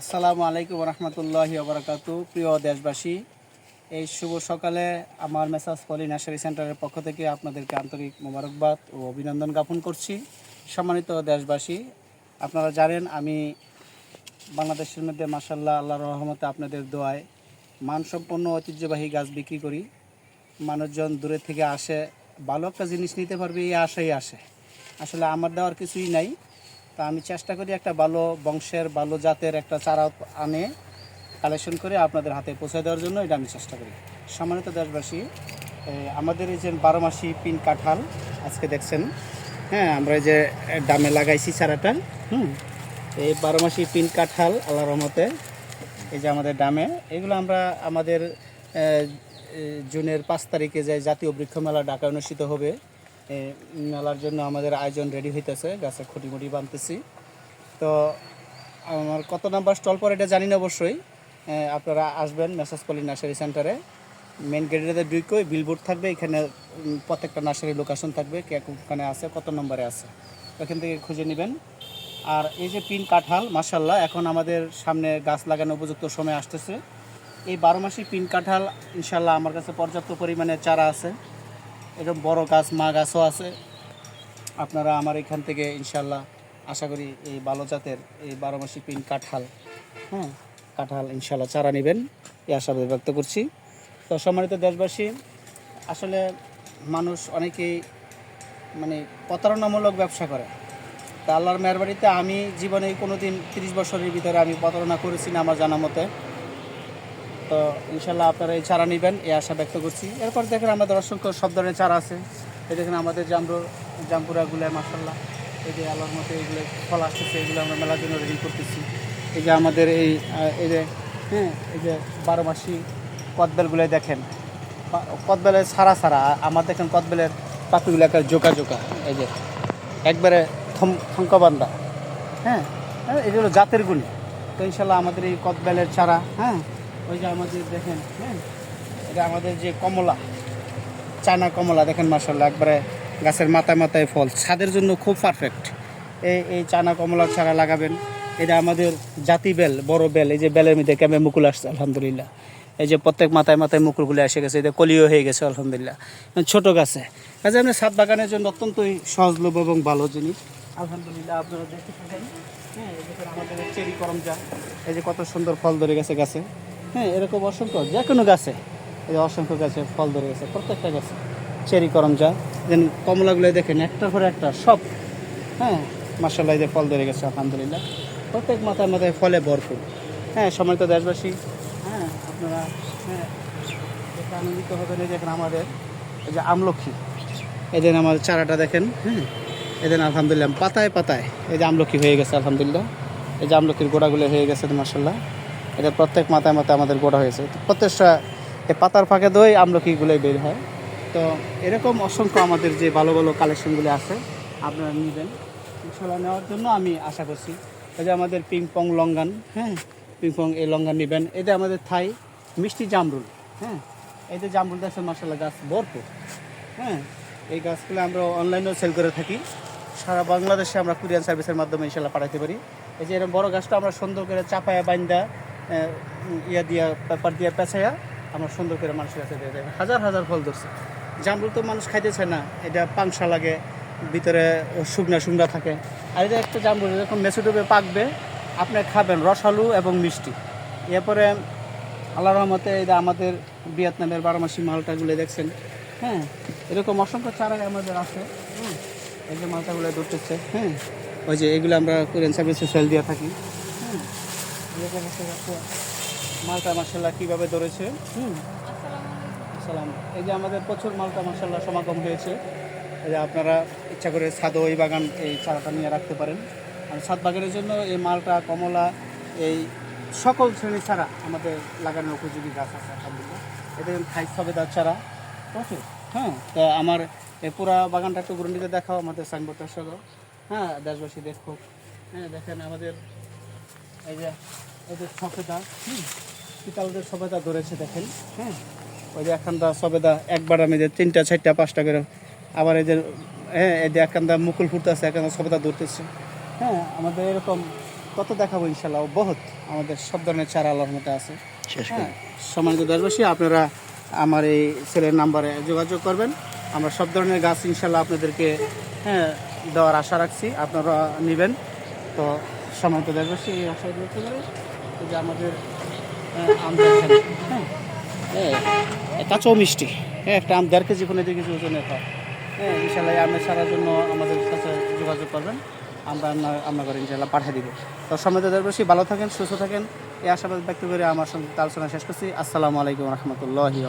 আসসালামু আলাইকুম রহমতুল্লাহি ওবরাকাতু প্রিয় দেশবাসী, এই শুভ সকালে আমার মেসাজ পলি নার্সারি সেন্টারের পক্ষ থেকে আপনাদেরকে আন্তরিক মোবারকবাদ ও অভিনন্দন জ্ঞাপন করছি। সম্মানিত দেশবাসী, আপনারা জানেন আমি বাংলাদেশের মধ্যে মাসাল্লাহ আল্লাহ রহমতে আপনাদের দোয়ায় মানসম্পন্ন, ঐতিহ্যবাহী গাছ বিক্রি করি। মানুষজন দূরে থেকে আসে, ভালো একটা জিনিস নিতে পারবে, এই আশাই আসে। আসলে আমার দেওয়ার কিছুই নাই। তা আমি চেষ্টা করি একটা ভালো বংশের, ভালো জাতের একটা চারা আনে কালেকশন করে আপনাদের হাতে পৌঁছে দেওয়ার জন্য, এটা আমি চেষ্টা করি। সম্মানিত দেশবাসী আমাদের এই যে বারো মাসি পিন কাঁঠাল, আজকে দেখছেন হ্যাঁ আমরা এই যে ডামে লাগাইছি চারাটা, হুম, এই বারো মাসি পিন কাঁঠাল আল্লাহ রহমতে, এই যে আমাদের ডামে, এগুলো আমরা আমাদের জুনের পাঁচ তারিখে যে জাতীয় বৃক্ষ মেলা ঢাকা অনুষ্ঠিত হবে মেলার জন্য আমাদের আয়োজন রেডি হইতেছে, গাছে খুঁটি মুটি বানতেছি তো আমার কত নাম্বার স্টল পর এটা জানি না অবশ্যই। আপনারা আসবেন মেসাজ পলি নার্সারি সেন্টারে। মেন গেটের দুইকই বিলবোর্ড থাকবে, এখানে প্রত্যেকটা নার্সারি লোকেশন থাকবে, কে ওখানে আছে, কত নম্বরে আছে। ওখান থেকে খুঁজে নেবেন। আর এই যে পিন কাঁঠাল মাসাল্লাহ এখন আমাদের সামনে গাছ লাগানো উপযুক্ত সময় আসতেছে। এই বারো মাসি পিন কাঁঠাল ইনশাল্লাহ আমার কাছে পর্যাপ্ত পরিমাণে চারা আছে। এরকম বড় গাছ, মা গাছও আছে। আপনারা আমার এখান থেকে ইনশাল্লাহ আশা করি এই ভালো জাতের এই বারো মাসি পিন কাঁঠাল হ্যাঁ কাঁঠাল ইনশাল্লাহ চারা নেবেন, এই আশাবাদ ব্যক্ত করছি। তো সম্মানিত দেশবাসী, আসলে মানুষ অনেকেই মানে প্রতারণামূলক ব্যবসা করে। তা আল্লাহর মেহরবানিতে আমি জীবনে কোনো দিন তিরিশ বছরের ভিতরে আমি প্রতারণা করেছি না আমার জানা মতে। তো ইনশাল্লাহ আপনারা এই চারা নেবেন এই আশা ব্যক্ত করছি। এরপর দেখেন আমাদের অসংখ্য সব ধরনের চারা আছে। এই দেখেন আমাদের জাম্বুর জাম্পুরাগুলো মাসাল্লাহ এই যে আল্লাহর মতো এগুলো ফল আসতেছে এগুলো আমরা মেলার জন্য রেডি করতেছি। এই যে আমাদের এই এই যে হ্যাঁ এই যে বারো মাসি কদবেলগুলো দেখেন। কদবেলের সারা সারা আমার দেখেন কদবেলের পাখিগুলো একটা জোকা জোকা। এই যে একবারে থম থঙ্কবান্ধা হ্যাঁ হ্যাঁ, এগুলো জাতের গুণী। তো ইনশাল্লাহ আমাদের এই কদবেলের চারা হ্যাঁ ওই যে আমাদের দেখেন হ্যাঁ? এটা আমাদের যে কমলা, চানা কমলা দেখেন মাসাল্লাহ একবারে গাছের মাথায় মাথায় ফল। ছাদের জন্য খুব পারফেক্ট এই এই চানা কমলা চারা লাগাবেন। এটা আমাদের জাতি বেল, বড় বেল, এই যে বেলের মধ্যে কেমন মুকুল আসছে, আলহামদুলিল্লাহ। এই যে প্রত্যেক মাথায় মাথায় মুকুলগুলো এসে গেছে এটা কলিও হয়ে গেছে, আলহামদুলিল্লাহ। ছোট গাছে। কাজে আপনার ছাদ বাগানের জন্য অত্যন্তই সহজলভ্য এবং ভালো জিনিস। আলহামদুলিল্লাহ, আপনারা দেখতে থাকেন। হ্যাঁ আমাদের চেরি করমজা, এই যে কত সুন্দর ফল ধরে গেছে গাছে। হ্যাঁ এরকম অসংখ্য যে কোনো গাছে। এই অসংখ্য গাছে ফল ধরে গেছে, প্রত্যেকটা গাছে। চেরি করমজা যেন কমলাগুলো দেখেন, একটার পর একটা সব হ্যাঁ মাসাল্লাহ যে ফল ধরে গেছে, আলহামদুলিল্লাহ। প্রত্যেক মাথায় মাথায় ফলে ভরপুর। হ্যাঁ সময়ত দেশবাসী হ্যাঁ আপনারা হ্যাঁ আনন্দিত হবেন, এই দেখেন আমাদের, এই যে আমলক্ষী এই যে আমাদের চারাটা দেখেন হ্যাঁ এই দেন আলহামদুলিল্লাহ, পাতায় পাতায়, এই যে আমলক্ষী হয়ে গেছে, আলহামদুলিল্লাহ। এই যে আমলক্ষীর গোড়াগুলো হয়ে গেছে মাসাল্লাহ এটা প্রত্যেক মাথায় মাথায় আমাদের গোড়া হয়েছে। প্রত্যেকটা এই পাতার ফাঁকে দই আমলকিগুলোই বের হয়। তো এরকম অসংখ্য আমাদের যে ভালো ভালো কালেকশনগুলো আছে, আপনারা নেবেন। ইনশাল্লাহ নেওয়ার জন্য আমি আশা করছি। এই যে আমাদের পিং পং লঙ্গান হ্যাঁ? পিংপং এই লঙ্গান নেবেন। এটা আমাদের থাই মিষ্টি জামরুল হ্যাঁ? এই যে জামরুল গাছের মশলা গাছ ভরপুর হ্যাঁ? এই গাছগুলো আমরা অনলাইনেও সেল করে থাকি। সারা বাংলাদেশে আমরা কুরিয়ান সার্ভিসের মাধ্যমে ইনশাল্লাহ পাঠাতে পারি। এই যে এরকম বড় গাছটা আমরা সুন্দর করে চাপায়া বাইন্দা ইয়া দিয়া, পেপার দিয়া পেঁচাইয়া আমরা সুন্দর করে মানুষের কাছে দিয়ে দেয় হাজার হাজার ফল ধরছে। জামরুল তো মানুষ খাইতেছে না। এটা পাংসা লাগে, ভিতরে শুকনা শুকনা থাকে। আর এটা একটা জামরুল যখন মেসুডুবে পাকবে, আপনি খাবেন রসালু এবং মিষ্টি। এরপরে আল্লাহ রহমতে এটা আমাদের ভিয়েতনামের বারো মাসি মালটাগুলো দেখছেন হ্যাঁ? এরকম অসংখ্য চারাই আমাদের আছে হ্যাঁ? এই যে মালটাগুলো ধরতেছে হ্যাঁ? ওই যে এগুলো আমরা কোরিয়ান সার্ভিসে সেল দিয়ে থাকি। মালটা মার্শাল্লাহ কীভাবে ধরেছে? হুম। আসসালাম এই যে আমাদের প্রচুর মালটা মার্শাল্লাহ সমাগম হয়েছে। এই যে আপনারা ইচ্ছা করে ছাদও এই বাগান এই চারাটা নিয়ে রাখতে পারেন। আর ছাদ বাগানের জন্য এই মালটা কমলা এই সকল শ্রেণির ছাড়া আমাদের লাগানোর উপযোগী গাছ আছে আলহামদুলিল্লাহ। এটা খাই সবেদার চারা। প্রচুর হ্যাঁ তো আমার এই পুরা বাগানটা একটু ঘুরে দেখাও আমাদের সাইনবোর্ডটা সহ। হ্যাঁ দেশবাসী দেখো হ্যাঁ দেখেন আমাদের এই যে এই যে সফেদা হুম পিতালদের সবেদা ধরেছে দেখেন হ্যাঁ ওই যে একখানটা সবেদা একবার আমি যে তিনটা চারটা পাঁচটা করে আবার এই যে হ্যাঁ এই যে একখানটা মুকুল ফুটতেছে একখানটা সবেদা ধরতেছে। হ্যাঁ আমাদের এরকম কত দেখাবো ইনশাল্লাহ বহুত আমাদের সব ধরনের চারা আল্লাহর মতো আছে। হ্যাঁ সম্মানিত দেশবাসী আপনারা আমার এই ছেলের নাম্বারে যোগাযোগ করবেন। আমরা সব ধরনের গাছ ইনশাল্লাহ আপনাদেরকে হ্যাঁ দেওয়ার আশা রাখছি আপনারা নেবেন। তো সম্মানিত দেশবাসী এই আশা করতে পারে যে আমাদের হ্যাঁ? হ্যাঁ মিষ্টি হ্যাঁ একটা আম দেড় কেজি পনেরো কেজি ওজনের হয়। হ্যাঁ ইনশাল্লাহ আমের জন্য আমাদের কাছে যোগাযোগ করবেন। আমরা আপনার আপনার ইনশাল্লাহ পাঠিয়ে দিব। তো সম্মানিত দেশবাসী ভালো থাকেন, সুস্থ থাকেন। এই আশাবাদ ব্যক্ত করে আমার সঙ্গে আলোচনা শেষ করছি। আসসালামু আলাইকুম রহমতুল্লাহি